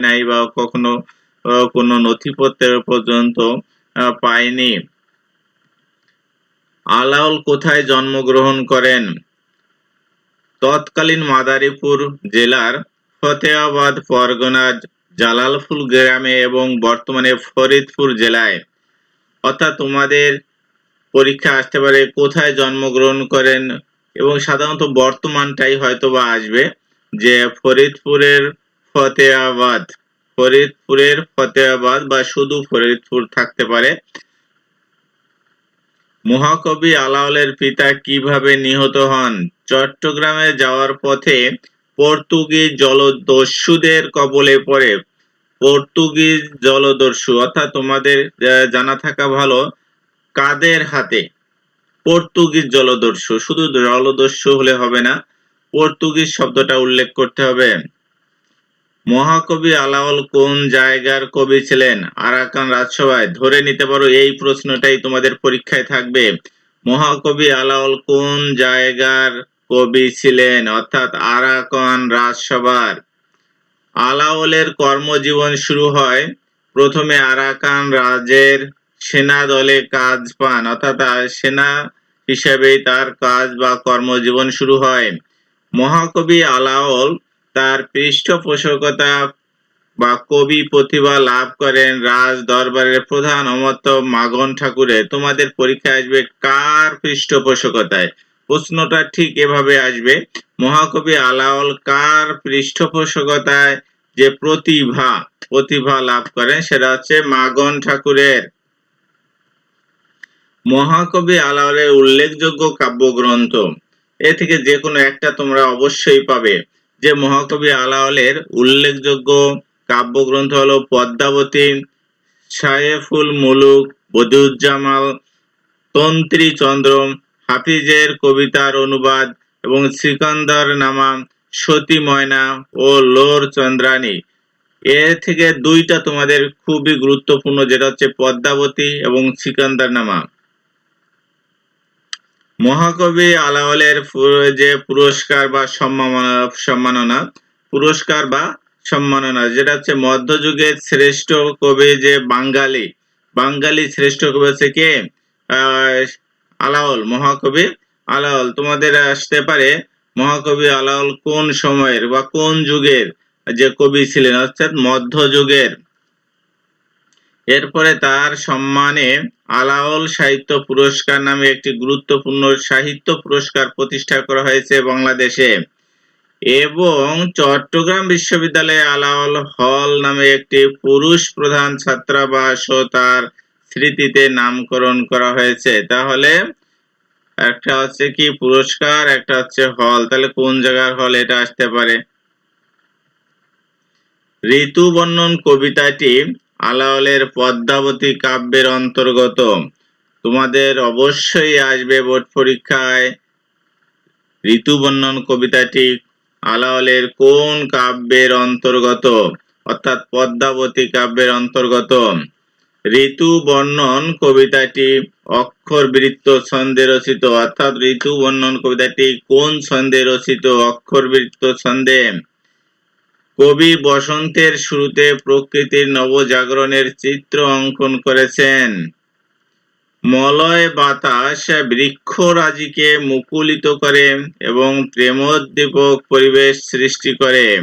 নাই বা কখনো কোনো নথিপত্রের পর্যন্ত পায়নি। আলাউল কোথায় জন্মগ্রহণ করেন? তৎকালীন মাদারীপুর জেলার ফতেহাবাদ পরগনার জালালপুর গ্রামে এবং বর্তমানে ফরিদপুর জেলায়। অর্থাৎ তোমাদের পরীক্ষা আসতে পারে কোথায় জন্মগ্রহণ করেন এবং সাধারণত বর্তমানটাই হয়তো বা আসবে যে ফরিদপুরের ফতেহাবাদ। ফরিদপুরের ফতেহাবাদ বা শুধু ফরিদপুর থাকতে পারে। মহাকবি আলাওলের পিতা কীভাবে নিহত হন? চট্টগ্রামে যাওয়ার পথে পর্তুগিজ জলদস্যুদের কবলে পড়ে। পর্তুগিজ জলদস্যু, অর্থাৎ তোমাদের জানা থাকা ভালো, কাদের হাতে? পর্তুগিজ জলদস্যু, শুধু জলদস্যু হলে হবে না, পর্তুগিজ শব্দটা উল্লেখ করতে হবে। মহাকবি আলাওল কোন জায়গার কবি ছিলেন? আরাকান রাজসভায় ধরে নিতে পারো, এই প্রশ্নটাই তোমাদের পরীক্ষায় থাকবে। মহাকবি আলাওল কোন জায়গার কবি ছিলেন? অর্থাৎ আরাকান রাজসভার। আলাওলের কর্মজীবন শুরু হয় প্রথমে আরাকান রাজের সেনা দলে কাজ পান, অর্থাৎ সেনা হিসেবেই তার কাজ বা কর্মজীবন শুরু হয়। মহাকবি আলাওল তার পৃষ্ঠপোষকতা বা কবি প্রতিভা লাভ করেন রাজ দরবারের প্রধান অমর্ত্য মাগন ঠাকুরের তোমাদের পরীক্ষা আসবে কার পৃষ্ঠপোষকতায়? প্রশ্নটা ঠিক এভাবে আসবে। মহাকবি আলাওল কার পৃষ্ঠপোষকতায় যে প্রতিভা প্রতিভা লাভ করেন সেটা হচ্ছে মাগন ঠাকুরের। মহাকবি আলাওলের উল্লেখযোগ্য কাব্যগ্রন্থ। এ থেকে যে কোনো একটা তোমরা অবশ্যই পাবে। যে মহাকবি আলাওলের উল্লেখযোগ্য কাব্যগ্রন্থ হলো পদ্মাবতী, সায়েফুল মুলুক, বদিউজ্জামাল, তন্ত্রী চন্দ্র, হাফিজের কবিতার অনুবাদ এবং সিকান্দার নামা সতী ময়না ও লোর চন্দ্রানী এ থেকে দুইটা তোমাদের খুবই গুরুত্বপূর্ণ, যেটা হচ্ছে পদ্মাবতী এবং সিকান্দার নামা। মহাকবি আলাওলের যে পুরস্কার বা সম্মাননা সম্মাননা, পুরস্কার বা সম্মাননা, যেটা হচ্ছে মধ্যযুগের শ্রেষ্ঠ কবি যে বাঙালি বাঙালি শ্রেষ্ঠ কবি হচ্ছে কে? আলাওল মহাকবি আলাওল তোমাদের আসতে পারে মহাকবি আলাওল কোন সময়ের বা কোন যুগের যে কবি ছিলেন, অর্থাৎ মধ্যযুগের এরপরে তার সম্মানে আলাওল সাহিত্য পুরস্কার নামে একটি গুরুত্বপূর্ণ সাহিত্য পুরস্কার প্রতিষ্ঠা করা হয়েছে বাংলাদেশে। এবং চট্টগ্রাম বিশ্ববিদ্যালয়ে আলাওল হল নামে একটি পুরুষ প্রধান ছাত্রাবাস ও তার স্মৃতিতে নামকরণ করা হয়েছে। তাহলে একটা হচ্ছে কি পুরস্কার, একটা হচ্ছে হল। তাহলে কোন জায়গার হল এটা আসতে পারে? ঋতু বর্ণন কবিতাটি আলাওলের পদ্মাবতী কাব্যের অন্তর্গত। তোমাদের অবশ্যই আসবে বোর্ড পরীক্ষায়। ঋতু বর্ণন কবিতাটি আলাওলের কোন কাব্যের অন্তর্গত? অর্থাৎ পদ্মাবতী কাব্যের অন্তর্গত। ঋতু বর্ণন কবিতাটি অক্ষর বৃত্ত ছন্দে রচিত। অর্থাৎ ঋতু বর্ণন কবিতাটি কোন ছন্দে রচিত? অক্ষর বৃত্ত ছন্দে। কবি বসন্তের শুরুতে প্রকৃতির নবজাগরণের চিত্র অঙ্কন করেছেন। মলয় বাতাস বৃক্ষরাজিকে মুকুলিত করে এবং প্রেমোদ্দীপক পরিবেশ সৃষ্টি করে।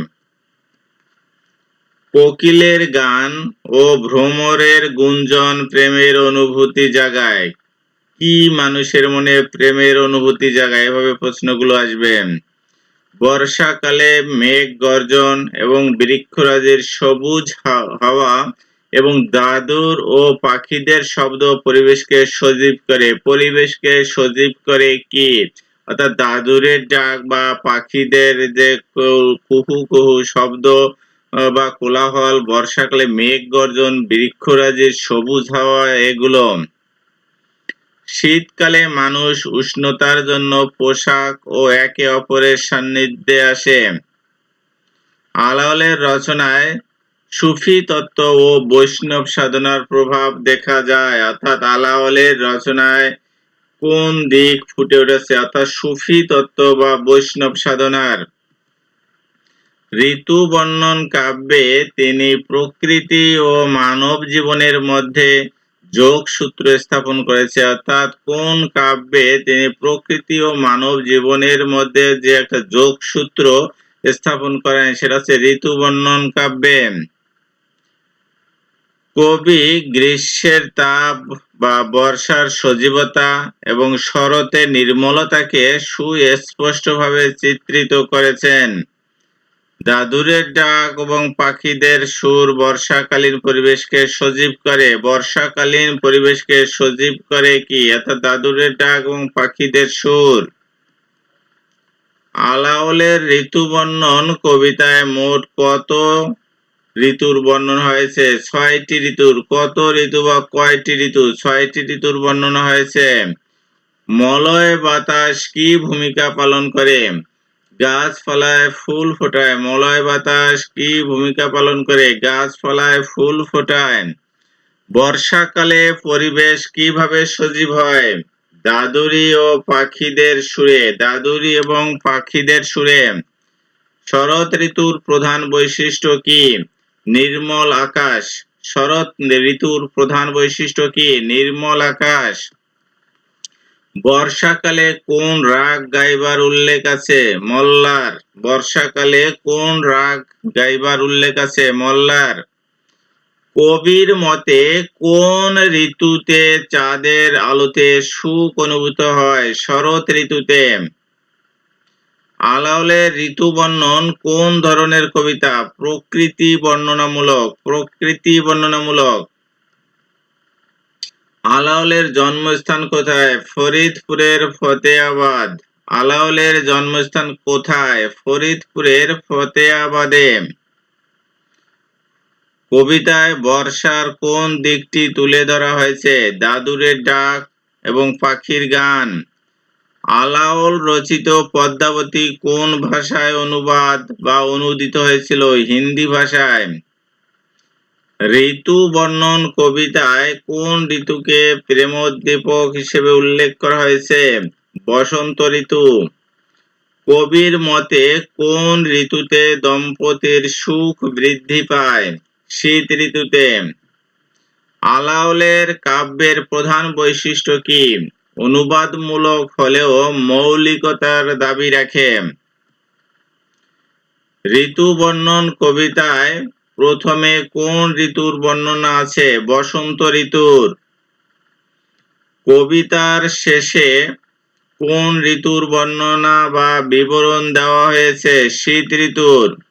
কোকিলের গান ও ভ্রমরের গুঞ্জন প্রেমের অনুভূতি জাগায়। কি মানুষের মনে প্রেমের অনুভূতি জাগায়? এভাবে প্রশ্নগুলো আসবে। বর্ষাকালে মেঘ গর্জন এবং বৃক্ষরাজের সবুজ হাওয়া এবং দাদুর ও পাখিদের শব্দ পরিবেশকে সজীব করে, পরিবেশকে সজীব করে কি অর্থাৎ দাদুরের ডাক বা পাখিদের যে কুহু কুহু শব্দ বা কোলাহল, বর্ষাকালে মেঘ গর্জন, বৃক্ষরাজের সবুজ হাওয়া, এগুলো শীতকালে মানুষ উষ্ণতার জন্য পোশাক ও একে অপরের সান্নিধ্যে আসে। আলাওলের রচনায় সুফি তত্ত্ব ও বৈষ্ণব সাধনার প্রভাব দেখা যায়, অর্থাৎ আলাওলের রচনায় কোন দিক ফুটে উঠেছে, অর্থাৎ সুফি তত্ত্ব বা বৈষ্ণব সাধনার। ঋতু বর্ণন কাব্যে তিনি প্রকৃতি ও মানব জীবনের মধ্যে যোগসূত্র স্থাপন করেছে, অর্থাৎ কোন কাব্যে তিনি প্রকৃতি ও মানব জীবনের মধ্যে যে একটা যোগসূত্র স্থাপন করেন, সেটা হচ্ছে ঋতু বর্ণন কাব্যে। কবি গ্রীষ্মের তাপ বা বর্ষার সজীবতা এবং শরতের নির্মলতাকে সুস্পষ্টভাবে চিত্রিত করেছেন। দাদুরের ডাক এবং পাখিদের সুর বর্ষাকালীন পরিবেশকে সজীব করে। বর্ষাকালীন পরিবেশকে সজীব করে কি? অর্থাৎ দাদুরের ডাক এবং পাখিদের সুর। আলাওলের ঋতু বর্ণন কবিতায় মোট কত ঋতুর বর্ণনা হয়েছে? ছয়টি ঋতুর। কত ঋতু বা কয়টি ঋতু? ছয়টি ঋতুর বর্ণনা হয়েছে। মলয় বাতাস কি ভূমিকা পালন করে? গাছপালায় ফুল ফোটায়, মলয় বাতাস কি ভূমিকা পালন করে? গাছপালায় ফুল ফোটায়। বর্ষাকালে পরিবেশ কীভাবে সজীব হয়? দাদুরি ও পাখিদের সুরে, দাদুরি এবং পাখিদের সুরে। শরৎ ঋতুর প্রধান বৈশিষ্ট্য কি? নির্মল আকাশ। শরৎ ঋতুর প্রধান বৈশিষ্ট্য কি? নির্মল আকাশ। বর্ষাকালে কোন রাগ গাইবার উল্লেখ আছে? মল্লার। বর্ষাকালে কোন রাগ গাইবার উল্লেখ আছে? মল্লার। কবির মতে কোন ঋতুতে চাঁদের আলোতে সুখ অনুভূত হয়? শরৎ ঋতুতে। আলাওলের ঋতু বর্ণন কোন ধরনের কবিতা? প্রকৃতি বর্ণনামূলক। প্রকৃতি বর্ণনামূলক। আলাওলের জন্মস্থান কোথায়? ফরিদপুরের ফতেয়াবাদ আলাউলের জন্মস্থান কোথায়? ফরিদপুরের ফতেয়াবাদে কবিতায় বর্ষার কোন দিকটি তুলে ধরা হয়েছে? দাদুরের ডাক এবং পাখির গান। আলাউল রচিত পদ্মাবতী কোন ভাষায় অনুবাদ বা অনুদিত হয়েছিল? হিন্দি ভাষায়। ঋতু বর্ণন কবিতায় কোন ঋতুকে প্রেমোদ্দীপক হিসেবে উল্লেখ করা হয়েছে? বসন্ত ঋতু। কবির মতে কোন ঋতুতে দম্পতির সুখ বৃদ্ধি পায়? শীত ঋতুতে। আলাওলের কাব্যের প্রধান বৈশিষ্ট্য কি? অনুবাদমূলক হলেও মৌলিকতার দাবি রাখে। ঋতু বর্ণন কবিতায় প্রথমে কোন ঋতুর বর্ণনা আছে? বসন্ত ঋতুর। কবিতার শেষে কোন ঋতুর বর্ণনা বা বিবরণ দেওয়া হয়েছে? শীত ঋতুর।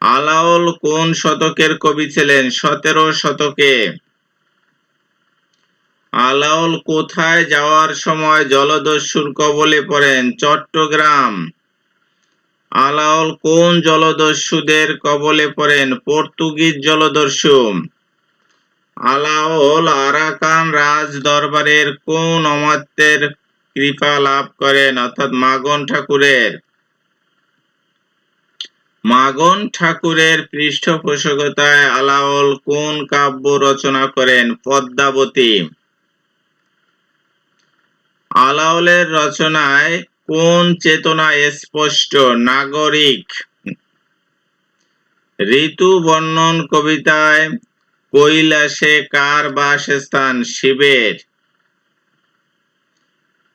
আলাওল কোন শতকের কবি ছিলেন? সতেরো শতকে। আলাওল কোথায় যাওয়ার সময় জলদস্যুর কবলে পড়েন? চট্টগ্রাম। আলাওল কোন জলদস্যুদের কবলে পড়েন? পর্তুগিজ জলদস্যু। আলাওল আরাকান রাজ দরবারের কোন অমাত্যের কৃপা লাভ করেন? অর্থাৎ মাগন ঠাকুরের। মাগন ঠাকুরের পৃষ্ঠপোষকতায় আলাওল কোন কাব্য রচনা করেন? পদ্মাবতী। আলাওলের রচনায় কোন চেতনা স্পষ্ট? নাগরিক। ঋতু বর্ণন কবিতায় কৈলাসে কার বাসস্থান? শিবের।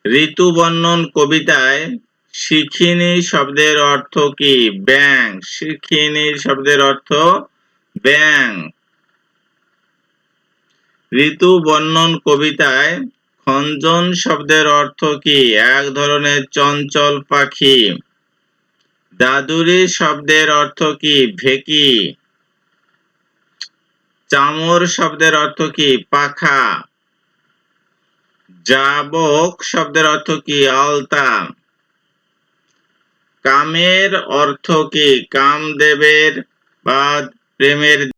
ঋতু বর্ণন কবিতায় শিখিনি শব্দের অর্থ কি? ব্যাং শিখিনি শব্দের অর্থ ব্যাং ঋতু বর্ণন কবিতায় খঞ্জন শব্দের অর্থ কি? এক ধরনের চঞ্চল পাখি। দাদুরি শব্দের অর্থ কি? ভেকি। চামর শব্দের অর্থ কি? পাখা। জাবক শব্দের অর্থ কি? আলতা। কামের অর্থ কি? কামদেবের বা প্রেমের